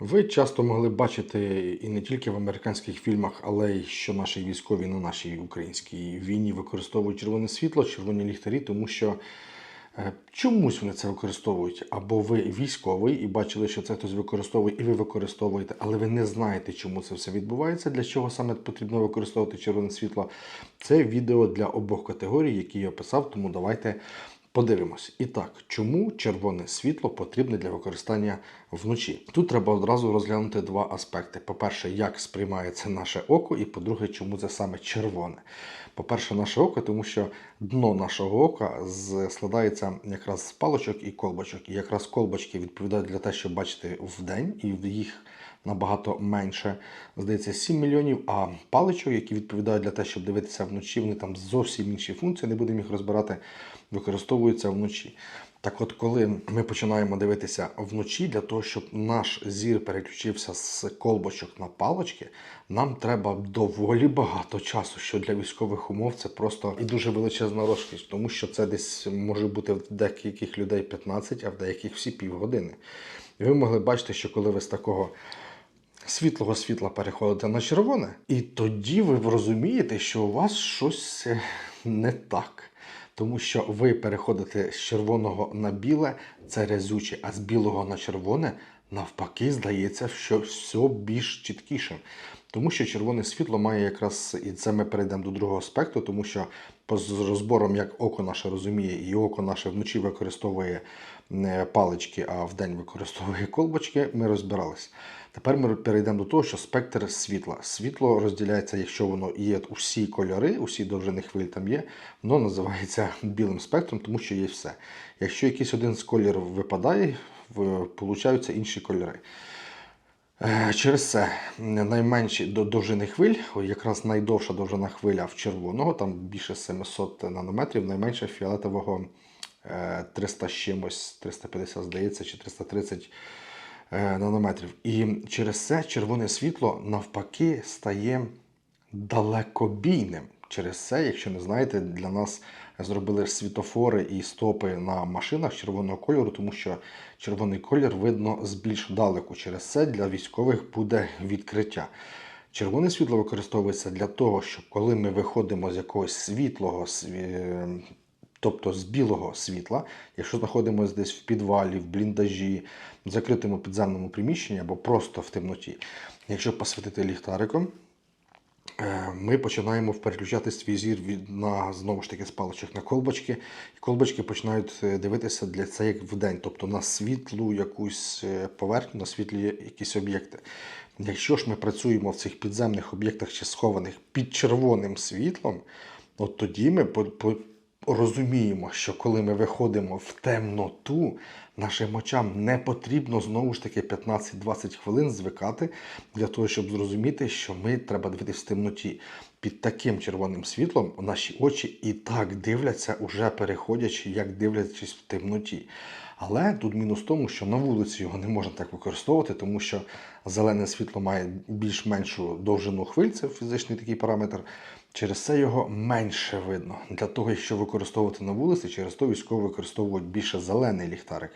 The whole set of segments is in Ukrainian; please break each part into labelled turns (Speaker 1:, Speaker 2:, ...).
Speaker 1: Ви часто могли бачити і не тільки в американських фільмах, але й що наші військові на нашій українській війні використовують червоне світло, червоні ліхтарі, тому що е, чомусь вони це використовують. Або ви військовий і бачили, що це хтось використовує, і ви використовуєте, але ви не знаєте, чому це все відбувається, для чого саме потрібно використовувати червоне світло. Це відео для обох категорій, які я описав, тому давайте. Подивимось. І так, чому червоне світло потрібне для використання вночі? Тут треба одразу розглянути два аспекти: по-перше, як сприймається наше око, і по-друге, чому це саме червоне. По-перше, наше око, тому що дно нашого ока складається якраз з палочок і колбочок. І якраз колбочки відповідають для те, щоб бачити вдень, і їх набагато менше, здається, 7 мільйонів. А паличок, які відповідають для те, щоб дивитися вночі, вони там зовсім інші функції, не будемо їх розбирати, використовуються вночі. Так от, коли ми починаємо дивитися вночі, для того, щоб наш зір переключився з колбочок на палочки, нам треба доволі багато часу, що для військових умов це просто і дуже величезна розкіш, тому що це десь може бути в деяких людей 15, а в деяких всі півгодини. І ви могли бачити, що коли ви з такого світлого світла переходите на червоне, і тоді ви розумієте, що у вас щось е, не так. Тому що ви переходите з червоного на біле, це резюче, а з білого на червоне навпаки здається, що все більш чіткішим. Тому що червоне світло має якраз, і це ми перейдемо до другого аспекту, тому що з розбором, як око наше розуміє, і око наше вночі використовує не палички, а вдень використовує колбочки, ми розбирались. Тепер ми перейдемо до того, що спектр світла. Світло розділяється, якщо воно є усі кольори, усі довжини хвиль там є, воно називається білим спектром, тому що є все. Якщо якийсь один з кольорів випадає, получаються інші кольори. Е, Через це найменші до- довжини хвиль, якраз найдовша довжина хвиля в червоного, там більше 700 нанометрів, найменше фіолетового е, 300 з чимось, 350, здається, чи 330 е, нанометрів. І через це червоне світло навпаки стає далекобійним. Через це, якщо не знаєте, для нас зробили світофори і стопи на машинах червоного кольору, тому що червоний колір видно з більш далеку. Через це для військових буде відкриття. Червоне світло використовується для того, щоб коли ми виходимо з якогось світлого, тобто з білого світла, якщо знаходимося десь в підвалі, в бліндажі, в закритому підземному приміщенні або просто в темноті, якщо посвітити ліхтариком, ми починаємо переключати свій зір від на знову ж таки з паличок на колбочки, і колбочки починають е, дивитися для це як вдень, тобто на світлу якусь е, поверхню, на світлі якісь об'єкти. Якщо ж ми працюємо в цих підземних об'єктах чи схованих під червоним світлом, от тоді ми по, розуміємо, що коли ми виходимо в темноту, нашим очам не потрібно знову ж таки 15-20 хвилин звикати для того, щоб зрозуміти, що ми треба дивитися в темноті. Під таким червоним світлом наші очі і так дивляться, уже переходячи, як дивлячись в темноті. Але тут мінус в тому, що на вулиці його не можна так використовувати, тому що зелене світло має більш-меншу довжину хвиль, це фізичний такий параметр. Через це його менше видно. Для того, якщо використовувати на вулиці, через то військові використовують більше зелений ліхтарик.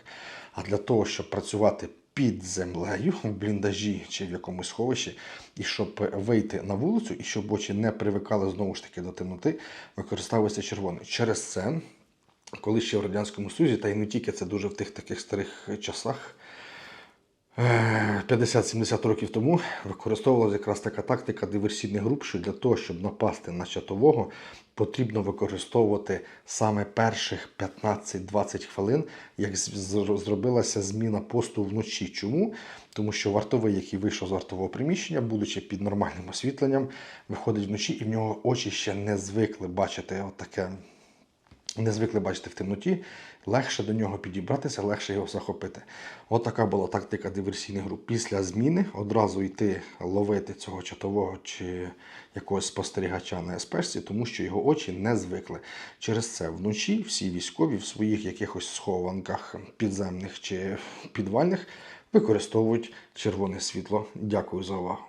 Speaker 1: А для того, щоб працювати під землею в бліндажі чи в якомусь сховищі, і щоб вийти на вулицю, і щоб очі не привикали знову ж таки до темноти, використовується червоний. Через це, коли ще в Радянському Союзі, та й не тільки це дуже в тих таких старих часах. Е, 50-70 років тому використовувалася якраз така тактика диверсійних груп, що для того, щоб напасти на чатового, потрібно використовувати саме перших 15-20 хвилин, як зробилася зміна посту вночі. Чому? Тому що вартовий, який вийшов з вартового приміщення, будучи під нормальним освітленням, виходить вночі, і в нього очі ще не звикли бачити отаке не звикли бачити в темноті, легше до нього підібратися, легше його захопити. От така була тактика диверсійних груп. Після зміни одразу йти ловити цього чатового чи якогось спостерігача на СПшці, тому що його очі не звикли. Через це вночі всі військові в своїх якихось схованках підземних чи підвальних використовують червоне світло. Дякую за увагу.